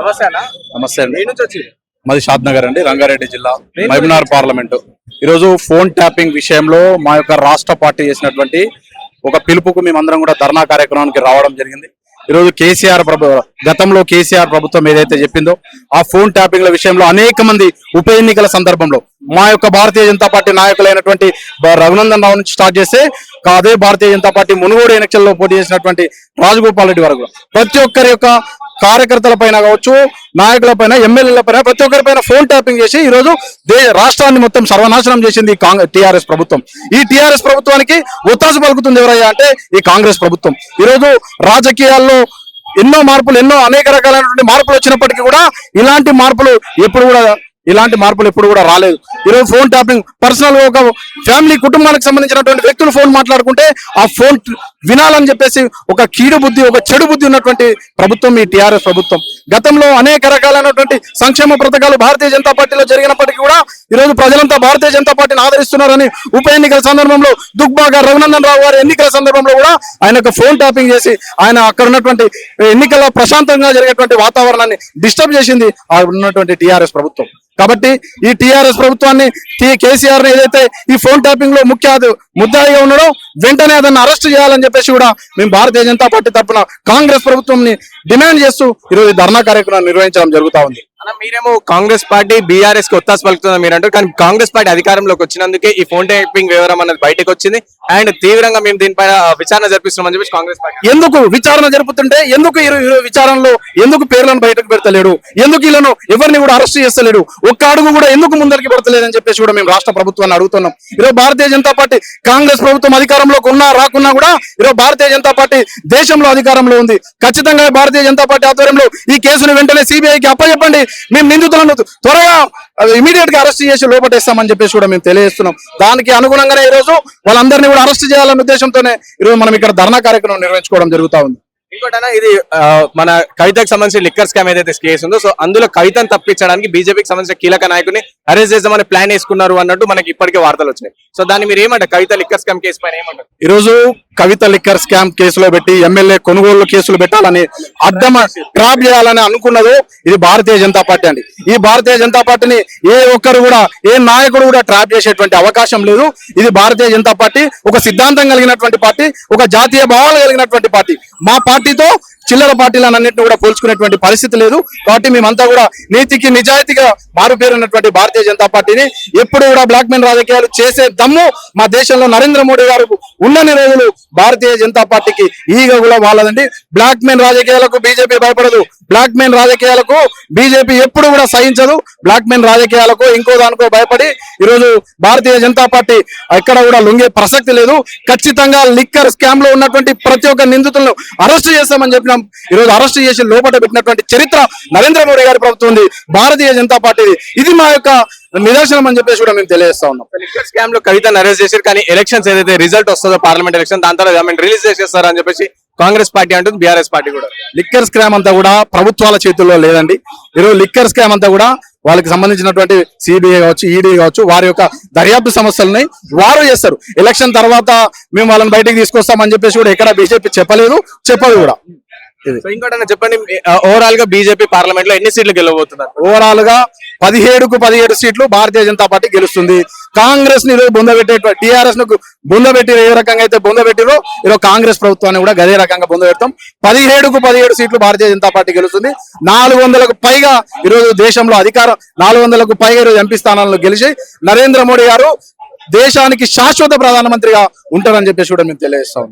నమస్తే అన్న. నమస్తే అండి. ఏ నుంచి వచ్చి మాది షాద్ నగర్ అండి రంగారెడ్డి జిల్లా. మహబూబ్నగర్ పార్లమెంట్. ఈరోజు ఫోన్ ట్యాపింగ్ విషయంలో మా యొక్క రాష్ట్ర పార్టీ చేసినటువంటి ఒక పిలుపుకు మేమందరం కూడా ధర్నా కార్యక్రమానికి రావడం జరిగింది. ఈరోజు కేసీఆర్ ప్రభు గతంలో కేసీఆర్ ప్రభుత్వం ఏదైతే చెప్పిందో ఆ ఫోన్ ట్యాపింగ్ల విషయంలో అనేక మంది ఉప ఎన్నికల సందర్భంలో మా యొక్క భారతీయ జనతా పార్టీ నాయకులైనటువంటి రఘునందన్ రావు నుంచి స్టార్ట్ చేస్తే అదే భారతీయ జనతా పార్టీ మునుగోడు ఎన్నికల్లో పోటీ చేసినటువంటి రాజగోపాల్ రెడ్డి వరకు. ప్రతి ఒక్కరి యొక్క కార్యకర్తల పైన కావచ్చు నాయకుల పైన ఎమ్మెల్యేల పైన ప్రతి ఒక్కరి పైన ఫోన్ ట్యాపింగ్ చేసి ఈ రోజు దే రాష్ట్రాన్ని మొత్తం సర్వనాశనం చేసింది ఈ టిఆర్ఎస్ ప్రభుత్వం. ఈ టిఆర్ఎస్ ప్రభుత్వానికి ఒత్తాసు పలుకుతుంది ఎవరయ్యా అంటే ఈ కాంగ్రెస్ ప్రభుత్వం. ఈ రోజు రాజకీయాల్లో ఎన్నో మార్పులు ఎన్నో అనేక రకాలైనటువంటి మార్పులు వచ్చినప్పటికీ కూడా ఇలాంటి మార్పులు ఎప్పుడు కూడా ఇలాంటి మార్పులు ఎప్పుడు కూడా రాలేదు. ఈరోజు ఫోన్ ట్యాపింగ్ పర్సనల్ ఒక ఫ్యామిలీ కుటుంబానికి సంబంధించినటువంటి వ్యక్తులు ఫోన్ మాట్లాడుకుంటే ఆ ఫోన్ వినాలని చెప్పేసి ఒక కీడు బుద్ధి ఒక చెడు బుద్ధి ఉన్నటువంటి ప్రభుత్వం ఈ టీఆర్ఎస్ ప్రభుత్వం. గతంలో అనేక రకాలైనటువంటి సంక్షేమ పథకాలు భారతీయ జనతా పార్టీలో జరిగినప్పటికీ కూడా ఈరోజు ప్రజలంతా భారతీయ జనతా పార్టీని ఆదరిస్తున్నారని ఉప ఎన్నికల సందర్భంలో దుగ్బాగా రఘునందన్ రావు గారి ఎన్నికల సందర్భంలో కూడా ఆయన ఫోన్ ట్యాపింగ్ చేసి ఆయన అక్కడ ఉన్నటువంటి ఎన్నికల ప్రశాంతంగా జరిగేటువంటి వాతావరణాన్ని డిస్టర్బ్ చేసింది ఉన్నటువంటి టీఆర్ఎస్ ప్రభుత్వం. కాబట్టి ఈ టీఆర్ఎస్ ప్రభుత్వాన్ని కేసీఆర్ ఏదైతే ఈ ఫోన్ ట్యాపింగ్లో ముఖ్య ముద్దాయిగా ఉన్నాడో వెంటనే అతన్ని అరెస్ట్ చేయాలని చెప్పేసి కూడా మేము భారతీయ జనతా పార్టీ తరఫున కాంగ్రెస్ ప్రభుత్వం డిమాండ్ చేస్తూ ఈరోజు ధర్నా కార్యక్రమం నిర్వహించడం జరుగుతా ఉంది. అన్న మీరేమో కాంగ్రెస్ పార్టీ బీఆర్ఎస్కి ఒత్తాసు పలుకుతుంది మీరు అంటారు. కానీ కాంగ్రెస్ పార్టీ అధికారంలోకి వచ్చినందుకే ఈ ఫోన్ టైపింగ్ వివరం అనేది బయటకు వచ్చింది. అండ్ తీవ్రంగా మేము దీనిపైన విచారణ జరిపిస్తున్నామని అని కాంగ్రెస్ పార్టీ ఎందుకు విచారణ జరుపుతుంటే ఎందుకు విచారణలో ఎందుకు పేర్లను బయటకు పెడతలేడు? ఎందుకు వీళ్ళను ఎవరిని కూడా అరెస్ట్ చేస్తలేడు? ఒక్క అడుగు కూడా ఎందుకు ముందరికి పడతలేదని చెప్పేసి కూడా మేము రాష్ట్ర ప్రభుత్వాన్ని అడుగుతున్నాం. ఈరోజు భారతీయ జనతా పార్టీ కాంగ్రెస్ ప్రభుత్వం అధికారంలోకి ఉన్నా రాకున్నా కూడా ఈరోజు భారతీయ జనతా పార్టీ దేశంలో అధికారంలో ఉంది. ఖచ్చితంగా భారతీయ జనతా పార్టీ ఆధ్వర్యంలో ఈ కేసును వెంటనే సిబిఐకి అప్పచెప్పండి. మేము నిందితులను త్వరగా ఇమీడియట్గా అరెస్ట్ చేసి లోపటేస్తామని చెప్పేసి కూడా మేము తెలియజేస్తున్నాం. దానికి అనుగుణంగానే ఈ రోజు వాళ్ళందరినీ కూడా అరెస్ట్ చేయాలనే ఉద్దేశంతోనే ఈరోజు మనం ఇక్కడ ధర్నా కార్యక్రమం నిర్వహించుకోవడం జరుగుతా ఉంది. ఇంకోటన్నా ఇది మన కవితకు సంబంధించిన లిక్కర్ స్కామ్ ఏదైతే కేసు ఉందో సో అందులో కవితను తప్పించడానికి బీజేపీకి సంబంధించిన కీలక నాయకుని అరెస్ట్ చేద్దామని ప్లాన్ వేసుకున్నారు అన్నట్టు మనకి ఇప్పటికే వార్తలు వచ్చినాయి. సో దాన్ని మీరు ఏమంటారు? కవిత లిక్కర్ స్కామ్ కేసు పైన ఏమంటారు? రోజు కవిత లిక్కర్ స్కామ్ కేసులో పెట్టి ఎమ్మెల్యే కొనుగోలు కేసులు పెట్టాలని అడ్డం ట్రాప్ చేయాలని అనుకున్నది ఇది భారతీయ జనతా పార్టీ అండి. ఈ భారతీయ జనతా పార్టీని ఏ ఒక్కరు కూడా ఏ నాయకుడు కూడా ట్రాప్ చేసేటువంటి అవకాశం లేదు. ఇది భారతీయ జనతా పార్టీ ఒక సిద్ధాంతం కలిగినటువంటి పార్టీ ఒక జాతీయ భావాలు కలిగినటువంటి పార్టీ. మా sentido చిల్లర పార్టీలను కూడా పోల్చుకునేటువంటి పరిస్థితి లేదు. కాబట్టి మేమంతా కూడా నీతికి నిజాయితీగా మారుపేరున్నటువంటి భారతీయ జనతా పార్టీని ఎప్పుడు కూడా బ్లాక్ మెయిన్ రాజకీయాలు చేసే దమ్ము మా దేశంలో నరేంద్ర మోడీ గారు ఉన్నన్ని రోజులు భారతీయ జనతా పార్టీకి ఈగ కూడా వాళ్ళదండి బ్లాక్ మెయిన్ రాజకీయాలకు బీజేపీ భయపడదు. బ్లాక్ మెయిన్ రాజకీయాలకు బీజేపీ ఎప్పుడు కూడా సహించదు. బ్లాక్ మెయిన్ రాజకీయాలకు ఇంకో దానికో భయపడి ఈరోజు భారతీయ జనతా పార్టీ ఎక్కడ కూడా లొంగే ప్రసక్తి లేదు. ఖచ్చితంగా లిక్కర్ స్కామ్లో ఉన్నటువంటి ప్రతి ఒక్క నిందితులను అరెస్ట్ చేస్తామని చెప్పి ఈరోజు అరెస్ట్ చేసి లోపల పెట్టినటువంటి చరిత్ర నరేంద్ర మోడీ గారి ప్రభుత్వం ఉంది. భారతీయ జనతా పార్టీ ఇది మా యొక్క నిదర్శనం అని చెప్పేసి కూడా మేము తెలియజేస్తా ఉన్నాం. లిక్కర్ స్కామ్లో కవితను అరెస్ట్ చేశారు కానీ ఎలక్షన్స్ ఏదైతే రిజల్ట్ వస్తుందో పార్లమెంట్ ఎలక్షన్ దాని తర్వాత రిలీజ్ చేసేస్తారు అని చెప్పేసి కాంగ్రెస్ పార్టీ అంటుంది బీఆర్ఎస్ పార్టీ కూడా. లిక్కర్ స్కామ్ అంతా కూడా ప్రభుత్వాల చేతుల్లో లేదండి. ఈరోజు లిక్కర్ స్కామ్ అంతా కూడా వాళ్ళకి సంబంధించినటువంటి సిబిఐ కావచ్చు ఈడీ కావచ్చు వారి యొక్క దర్యాప్తు సమస్యలని వారు చేస్తారు. ఎలక్షన్ తర్వాత మేము వాళ్ళని బయటికి తీసుకొస్తామని చెప్పేసి కూడా ఎక్కడ బీజేపీ చెప్పలేదు చెప్పదు కూడా. సో ఇంకోటి చెప్పండి ఓవరాల్గా బీజేపీ పార్లమెంట్లో ఎన్ని సీట్లు గెలవబోతున్నారు? ఓవరాల్గా పదిహేడుకు పదిహేడు సీట్లు భారతీయ జనతా పార్టీ గెలుస్తుంది. కాంగ్రెస్ని ఈరోజు బొందబెట్టే టిఆర్ఎస్ను బొందబెట్టి ఏ రకంగా అయితే బొందబెట్టిరో ఈరోజు కాంగ్రెస్ ప్రభుత్వాన్ని కూడా గదే రకంగా బొందబెడతాం పదిహేడుకు పదిహేడు సీట్లు భారతీయ జనతా పార్టీ గెలుస్తుంది. నాలుగు వందలకు పైగా ఈరోజు దేశంలో అధికారం నాలుగు వందలకు పైగా ఈరోజు ఎంపీ స్థానాలను గెలిచి నరేంద్ర మోడీ గారు దేశానికి శాశ్వత ప్రధానమంత్రిగా ఉంటారని చెప్పేసి కూడా మేము తెలియజేస్తాం